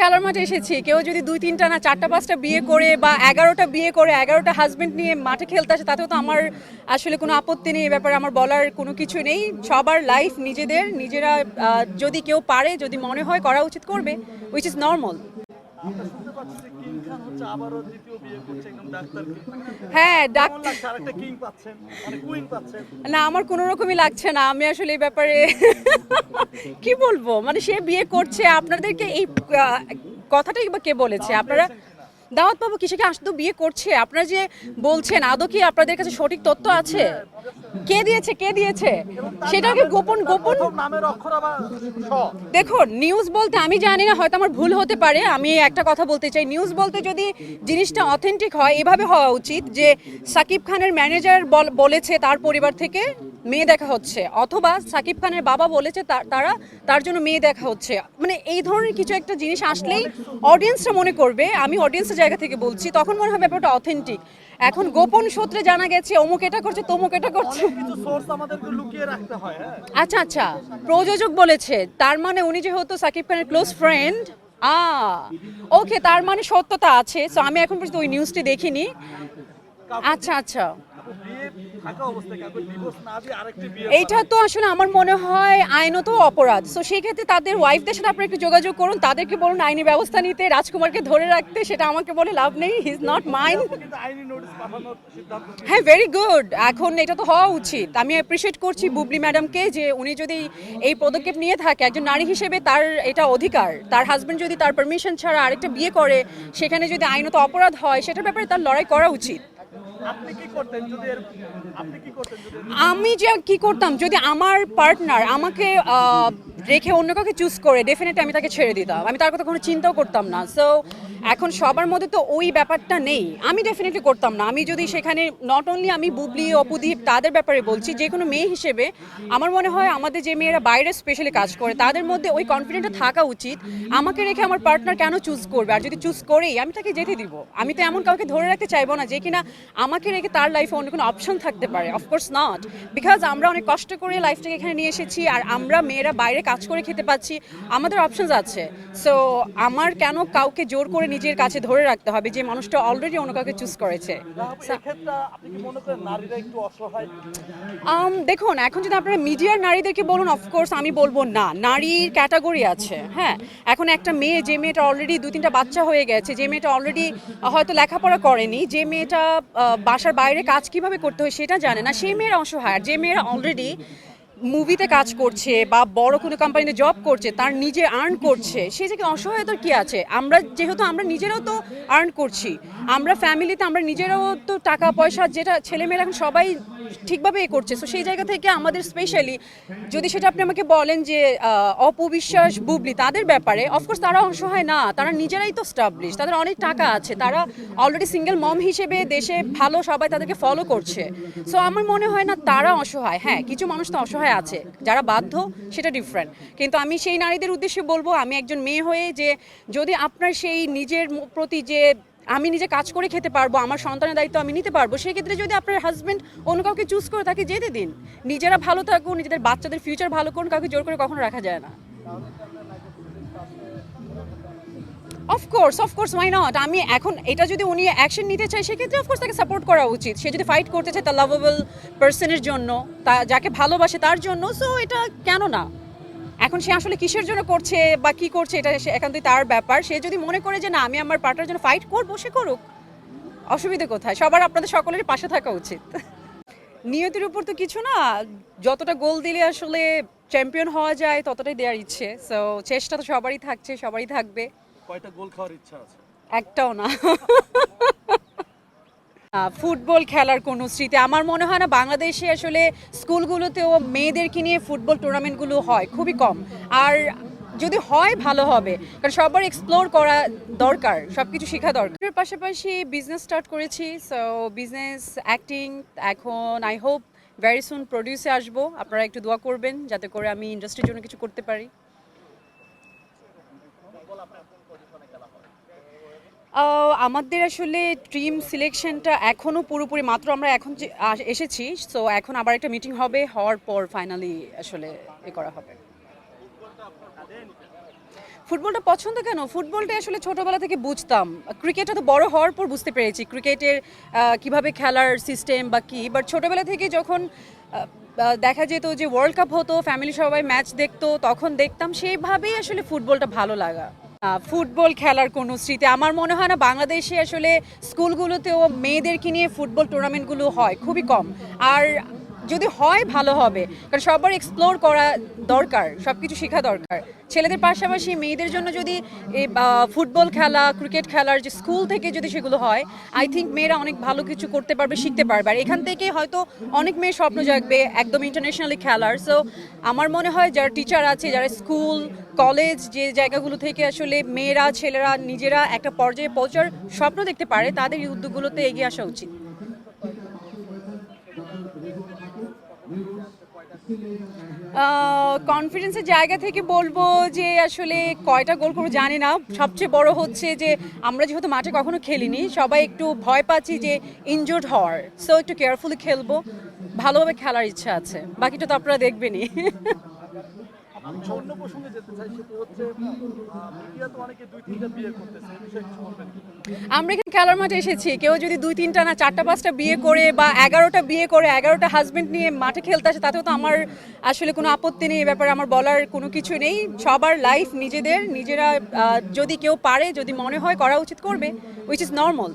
খেলার মাঠে এসেছি। কেউ যদি দুই, তিনটা না চারটা, পাঁচটা বিয়ে করে বা এগারোটা বিয়ে করে, এগারোটা হাজবেন্ড নিয়ে মাঠে খেলতে আসে, তাতেও তো আমার আসলে কোনো আপত্তি নেই ব্যাপারে আমার বলার কোনো কিছু নেই। সবার লাইফ নিজেদের, নিজেরা যদি কেউ পারে, যদি মনে হয় করা উচিত করবে উইচ ইজ নর্মাল হ্যাঁ মানে না আমার কোনো রকমই লাগছে না। আমি আসলে এই ব্যাপারে কি বলব? মানে সে বিয়ে করছে আপনাদেরকে এই কথাটাই বা কে বলেছে? আপনারা দাওয়াত পাবো কিসেকে আসতো বিয়ে করছে? আপনারা যে বলছেন, আদৌ কি আপনাদের কাছে সঠিক তথ্য আছে? কে দিয়েছে কে দিয়েছে? সেটাকে গোপন গোপন? দেখুন নিউজ বলতে আমি জানি না, হয়তো আমার ভুল হতে পারে। আমি একটা কথা বলতে চাই। নিউজ বলতে যদি জিনিসটা অথেন্টিক হয়, এভাবে হওয়া উচিত যে সাকিব খানের ম্যানেজার বলেছে তার পরিবার থেকে? মেয়ে দেখা হচ্ছে। অথবা সাকিব খানের বাবা বলেছে তার- তারা জন্য মেয়ে দেখা হচ্ছে। মানে এই ধরনের কিছু একটা জিনিস আসলেই অডিয়েন্সটা মনে করবে। আমি অডিয়েন্সের জায়গা থেকে বলছি তখন মনে হবে ব্যাপারটা অথেন্টিক এখন গোপন সূত্রে জানা গেছে অমুক এটা করছে তমুক এটা করছে। হ্যাঁ আচ্ছা আচ্ছা। প্রযোজক বলেছে তার মানে উনি যেহেতু সাকিব খানের ক্লোজ ফ্রেন্ড আ ওকে তার মানে সত্যতা আছে। সো আমি এখন পর্যন্ত ওই নিউজটি দেখিনি। আচ্ছা আচ্ছা। এইটা তো আসলে আমার মনে হয় আইনত অপরাধ। সো সেই ক্ষেত্রে তাদের ওয়াইফদের সাথে আপনি একটু যোগাযোগ করুন। তাদেরকে বলুন আইনি ব্যবস্থা নিতে রাজকুমারকে ধরে রাখতে সেটা আমাকে বলে লাভ নেই হি ইজ নট নিয়েছে। হ্যাঁ ভেরি গুড এখন এটা তো হওয়া উচিত। আমি অ্যাপ্রিসিয়েট করছি বুবলি ম্যাডামকে যে উনি যদি এই পদক্ষেপ নিয়ে থাকে একজন নারী হিসেবে তার এটা অধিকার। তার হাজব্যান্ড যদি তার পারমিশন ছাড়া আরেকটা বিয়ে করে সেখানে যদি আইনত অপরাধ হয় সেটার ব্যাপারে তার লড়াই করা উচিত। আমি যে কি করতাম, যদি আমার পার্টনার আমাকে রেখে অন্য কাউকে চুজ করে ডেফিনেটলি আমি তাকে ছেড়ে দিতাম। আমি তার কথা কোনো চিন্তাও করতাম না। সো এখন সবার মধ্যে তো ওই ব্যাপারটা নেই। আমি ডেফিনেটলি করতাম না। আমি যদি সেখানে নট অনলি আমি বুবলি, অপুদীপ তাদের ব্যাপারে বলছি, যে কোনো মেয়ে হিসেবে, আমার মনে হয় আমাদের যে মেয়েরা বাইরে স্পেশালি কাজ করে, তাদের মধ্যে ওই কনফিডেন্টটা থাকা উচিত। আমাকে রেখে আমার পার্টনার কেন চুজ করবে? আর যদি চুজ করেই, আমি তাকে যেতে দিব। আমি তো এমন কাউকে ধরে রাখতে চাইব না যে কিনা আমাকে রেখে তার লাইফে অন্য কোনো অপশন থাকতে পারে। অফকোর্স নট বিকজ আমরা অনেক কষ্ট করে লাইফটাকে এখানে নিয়ে এসেছি আর আমরা মেয়েরা বাইরে কাজ করে খেতে পাচ্ছি। আমাদের অপশনস আছে। সো আমার কেন কাউকে জোর করে নিজের কাছে ধরে রাখতে হবে? যে মানুষটা অলরেডি অন্য কাউকে চুজ করেছে। আম, দেখুন এখন যদি আপনারা মিডিয়ার নারীদেরকে বলুন অফকোর্স আমি বলব না। নারীর ক্যাটাগরি আছে হ্যাঁ? এখন একটা মেয়ে যে মেয়েটা অলরেডি দু তিনটা বাচ্চা হয়ে গেছে যে মেয়েটা অলরেডি হয়তো লেখাপড়া করেনি যে মেয়েটা বাসার বাইরে কাজ কীভাবে করতে হয় সেটা জানে না। সেই মেয়েরা অসহায় যে মেয়েরা অলরেডি মুভিতে কাজ করছে বা বড় কোনো কোম্পানিতে জব করছে, তার নিজে আর্ন করছে সে যে অসহায়তার কি আছে? আমরা যেহেতু আমরা নিজেরাও তো আর্ন করছি, আমরা ফ্যামিলিতে আমরা নিজেরাও তো টাকা পয়সা যেটা ছেলেমেয়েরা এখন সবাই ঠিকভাবে এ করছে। সো সেই জায়গা থেকে আমাদের স্পেশালি যদি সেটা আপনি আমাকে বলেন যে অপবিশ্বাস, বুবলি তাদের ব্যাপারে অফকোর্স তারা অসহায় না, তারা নিজেরাই তো স্টাবলিশ তাদের অনেক টাকা আছে, তারা অলরেডি সিঙ্গেল মম হিসেবে দেশে ভালো সবাই তাদেরকে ফলো করছে। সো আমার মনে হয় না তারা অসহায় হ্যাঁ কিছু মানুষ তো অসহায় আছে, যারা বাধ্য, সেটা ডিফারেন্ট কিন্তু আমি সেই নারীদের উদ্দেশ্যে বলব, আমি একজন মেয়ে হয়ে যে, যদি আপনার সেই নিজের প্রতি যে আমি নিজে কাজ করে খেতে পারব, আমার সন্তানের দায়িত্ব আমি নিতে পারব সেই ক্ষেত্রে যদি আপনার হাজবেন্ড অন্য কাউকে চুজ করে তাকে যেতে দিন। নিজেরা ভালো থাকুন, নিজেদের বাচ্চাদের ফিউচার ভালো করুন, কাউকে জোর করে কখনো রাখা যায় না। অফকোর্স অফকোর্স ওয়াই নট আমি এখন এটা যদি উনি অ্যাকশন নিতে চায়, সেক্ষেত্রে অফকোর্স তাকে সাপোর্ট করা উচিত। সে যদি ফাইট করতে চায় তার লাভেবল পার্সনের জন্য, তা, যাকে ভালোবাসে তার জন্য সো এটা কেন না? এখন সে আসলে কিসের জন্য করছে বা কি করছে এটা একান্তই তার ব্যাপার। সে যদি মনে করে যে না আমি আমার পার্টনার জন্য ফাইট করব সে করুক। অসুবিধা কোথায়? সবার আপনাদের সকলের পাশে থাকা উচিত। নিয়তির উপর তো কিছু না যতটা গোল দিলে আসলে চ্যাম্পিয়ন হওয়া যায় ততটাই দেওয়ার ইচ্ছে। সো চেষ্টা তো সবারই থাকছে সবারই থাকবে। কয়টা গোল খাওয়ার ইচ্ছা আছে? একটাও না। ফুটবল খেলার কোনো স্মৃতি? আমার মনে হয় না বাংলাদেশে আসলে স্কুলগুলোতেও মেয়েদেরকে নিয়ে ফুটবল টুর্নামেন্টগুলো হয়, খুবই কম। আর যদি হয়, ভালো হবে। কারণ সবার এক্সপ্লোর করা দরকার সব কিছু শেখা দরকার। পাশাপাশি বিজনেস স্টার্ট করেছি সো বিজনেস অ্যাক্টিং এখন আই হোপ ভেরি সুন প্রডিউসে আসব। আপনারা একটু দোয়া করবেন, যাতে করে আমি ইন্ডাস্ট্রির জন্য কিছু করতে পারি। আমাদের আসলে টিম সিলেকশনটা এখনও পুরোপুরি, মাত্র আমরা এখন যে এসেছি সো এখন আবার একটা মিটিং হবে, হওয়ার পর ফাইনালি আসলে এ করা হবে। ফুটবলটা পছন্দ কেন? ফুটবলটা আসলে ছোটবেলা থেকে বুঝতাম। ক্রিকেটটা তো বড় হওয়ার পর বুঝতে পেরেছি, ক্রিকেটের কীভাবে খেলার সিস্টেম বা কি। বাট ছোটবেলা থেকে যখন দেখা যেত যে ওয়ার্ল্ড কাপ হতো ফ্যামিলি সবাই ম্যাচ দেখতো, তখন দেখতাম সেইভাবেই আসলে ফুটবলটা ভালো লাগা। ফুটবল খেলার কোনো স্মৃতি? আমার মনে হয় না বাংলাদেশে আসলে স্কুলগুলোতেও মেয়েদেরকে নিয়ে ফুটবল টুর্নামেন্টগুলো হয়, খুবই কম। আর যদি হয়, ভালো হবে। কারণ সবার এক্সপ্লোর করা দরকার সব কিছু শেখা দরকার। ছেলেদের পাশাপাশি মেয়েদের জন্য যদি এই ফুটবল খেলা ক্রিকেট খেলার যে স্কুল থেকে যদি সেগুলো হয় আই থিঙ্ক মেয়েরা অনেক ভালো কিছু করতে পারবে, শিখতে পারবে। আর এখান থেকে হয়তো অনেক মেয়ে স্বপ্ন জাগবে, একদম ইন্টারন্যাশনালি খেলার। সো আমার মনে হয় যারা টিচার আছে, যারা স্কুল কলেজ, যে জায়গাগুলো থেকে আসলে মেয়েরা, ছেলেরা, নিজেরা একটা পর্যায়ে পৌঁছার স্বপ্ন দেখতে পারে, তাদের এই উদ্যোগগুলোতে এগিয়ে আসা উচিত। কনফিডেন্সের জায়গা থেকে বলব যে আসলে কয়টা গোল করব জানি না। সবচেয়ে বড় হচ্ছে যে আমরা যেহেতু মাঠে কখনো খেলিনি, সবাই একটু ভয় পাচ্ছি যে ইনজোর্ড হওয়ার। সো একটু কেয়ারফুলি খেলব। ভালোভাবে খেলার ইচ্ছা আছে। বাকিটা তো আপনারা দেখবেনই। আমি অন্য প্রসঙ্গে যেতে চাই হচ্ছে মিডিয়া তো অনেকে দুই তিনটা বিয়ে করতেছে বিষয়ে কিছু বলবেন আমরা এখানে খেলার মাঠে এসেছি, কেউ যদি দুই তিনটা না চারটা পাঁচটা বিয়ে করে বা এগারোটা বিয়ে করে, এগারোটা হাজবেন্ড নিয়ে মাঠে খেলতে আসে, তাতেও তো আমার আসলে কোনো আপত্তি নেই ব্যাপারে আমার বলার কোনো কিছু নেই। সবার লাইফ নিজেদের, নিজেরা যদি কেউ পারে, যদি মনে হয় করা উচিত করবে উইচ ইজ নর্মাল